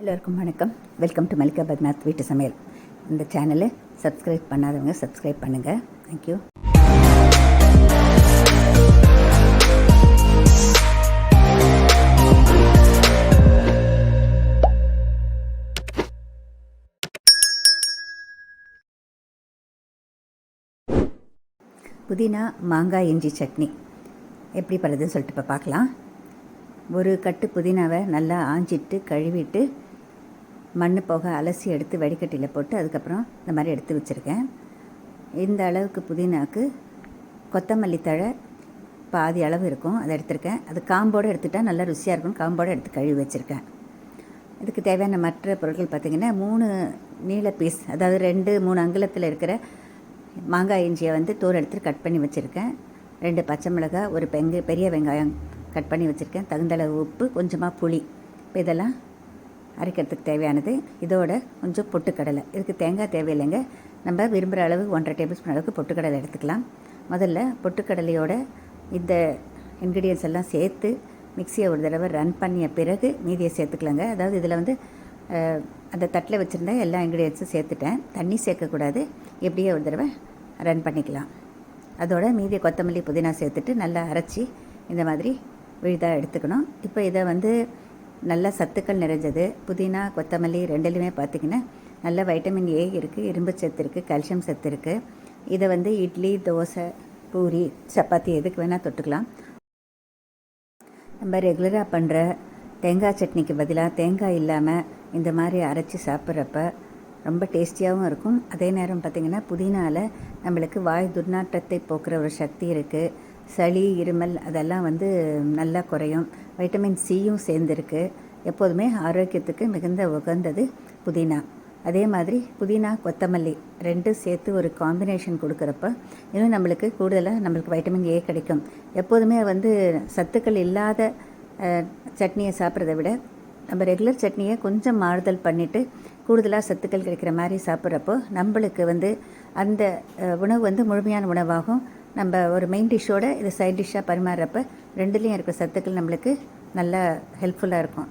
எல்லோருக்கும் வணக்கம். Welcome to Mallika பத்நாத் வீட்டு சமையல். இந்த சேனலை சப்ஸ்கிரைப் பண்ணாதவங்க சப்ஸ்கிரைப் பண்ணுங்கள் தேங்க்யூ புதினா மாங்காய் இஞ்சி சட்னி. எப்படி பண்ணுறதுன்னு சொல்லிட்டு இப்போ பார்க்கலாம். ஒரு கட்டு புதினாவை நல்லா ஆஞ்சிட்டு கழுவிட்டு மண் போக அலசி எடுத்து வடிகட்டியில் போட்டு அதுக்கப்புறம் இந்த மாதிரி எடுத்து வச்சுருக்கேன். இந்த அளவுக்கு புதினாக்கு கொத்தமல்லி தழை பாதி அளவு இருக்கும். அதை எடுத்திருக்கேன். அது காம்போடு எடுத்துட்டால் நல்லா ருசியாக இருக்கும். காம்போடு எடுத்து கழுவி வச்சுருக்கேன். இதுக்கு தேவையான மற்ற பொருட்கள் பார்த்திங்கன்னா மூணு நீள பீஸ் அதாவது ரெண்டு மூணு அங்குலத்தில் இருக்கிற மாங்காய் இஞ்சியை வந்து தோல் எடுத்து கட் பண்ணி வச்சுருக்கேன். ரெண்டு பச்சை மிளகாய் ஒரு பெங்க பெரிய வெங்காயம் கட் பண்ணி வச்சுருக்கேன். தகுந்தளவு உப்பு கொஞ்சமாக புளி. இப்போ இதெல்லாம் அரைக்கிறதுக்கு தேவையானது. இதோட கொஞ்சம் பொட்டுக்கடலை. இதுக்கு தேங்காய் தேவையில்லைங்க. நம்ம விரும்புகிற அளவு ஒன்றரை டேபிள் ஸ்பூன் அளவுக்கு பொட்டுக்கடலை எடுத்துக்கலாம். முதல்ல பொட்டுக்கடலையோட இந்த இன்க்ரீடியன்ஸ் எல்லாம் சேர்த்து மிக்சியை ஒரு தடவை ரன் பண்ணிய பிறகு மீதியை சேர்த்துக்கலாங்க. அதாவது இதில் வந்து அந்த தட்டில் வச்சுருந்த எல்லா இன்க்ரீடியன்ஸும் சேர்த்துட்டேன். தண்ணி சேர்க்கக்கூடாது. எப்படியே ஒரு தடவை ரன் பண்ணிக்கலாம். அதோட மீதியை கொத்தமல்லி புதினா சேர்த்துட்டு நல்லா அரைச்சி இந்த மாதிரி விழுதாக எடுத்துக்கணும். இப்போ இதை வந்து நல்ல சத்துக்கள் நிறைஞ்சது. புதினா கொத்தமல்லி ரெண்டுலையுமே பார்த்திங்கன்னா நல்ல வைட்டமின் ஏ இருக்குது இரும்பு சத்து இருக்குது கால்சியம் சத்து இருக்குது இதை வந்து இட்லி தோசை பூரி சப்பாத்தி எதுக்கு வேணால் தொட்டுக்கலாம். நம்ம ரெகுலராக பண்ணுற தேங்காய் சட்னிக்கு பதிலாக தேங்காய் இல்லாமல் இந்த மாதிரி அரைச்சி சாப்பிட்றப்ப ரொம்ப டேஸ்டியாகவும் இருக்கும். அதே நேரம் பார்த்திங்கன்னா புதினால நம்மளுக்கு வாய் துர்நாற்றத்தை போக்குற ஒரு சக்தி இருக்குது சளி இருமல் அதெல்லாம் வந்து நல்லா குறையும். வைட்டமின் சியும் சேர்ந்துருக்கு. எப்போதுமே ஆரோக்கியத்துக்கு மிகுந்த உகந்தது புதினா. அதே மாதிரி புதினா கொத்தமல்லி ரெண்டும் சேர்த்து ஒரு காம்பினேஷன் கொடுக்குறப்ப இன்னும் நம்மளுக்கு கூடுதலாக நம்மளுக்கு வைட்டமின் ஏ கிடைக்கும். எப்போதுமே வந்து சத்துக்கள் இல்லாத சட்னியை சாப்பிட்றத விட நம்ம ரெகுலர் சட்னியை கொஞ்சம் மாறுதல் பண்ணிவிட்டு கூடுதலாக சத்துக்கள் கிடைக்கிற மாதிரி சாப்பிட்றப்போ நம்மளுக்கு வந்து அந்த உணவு வந்து முழுமையான உணவாகும் நம்ம ஒரு மெயின் டிஷ்ஷோட இது சைட் டிஷ்ஷாக பரிமாறுறப்ப ரெண்டுலேயும் இருக்கிற சத்துக்கள் நம்மளுக்கு நல்லா ஹெல்ப்ஃபுல்லாக இருக்கும்.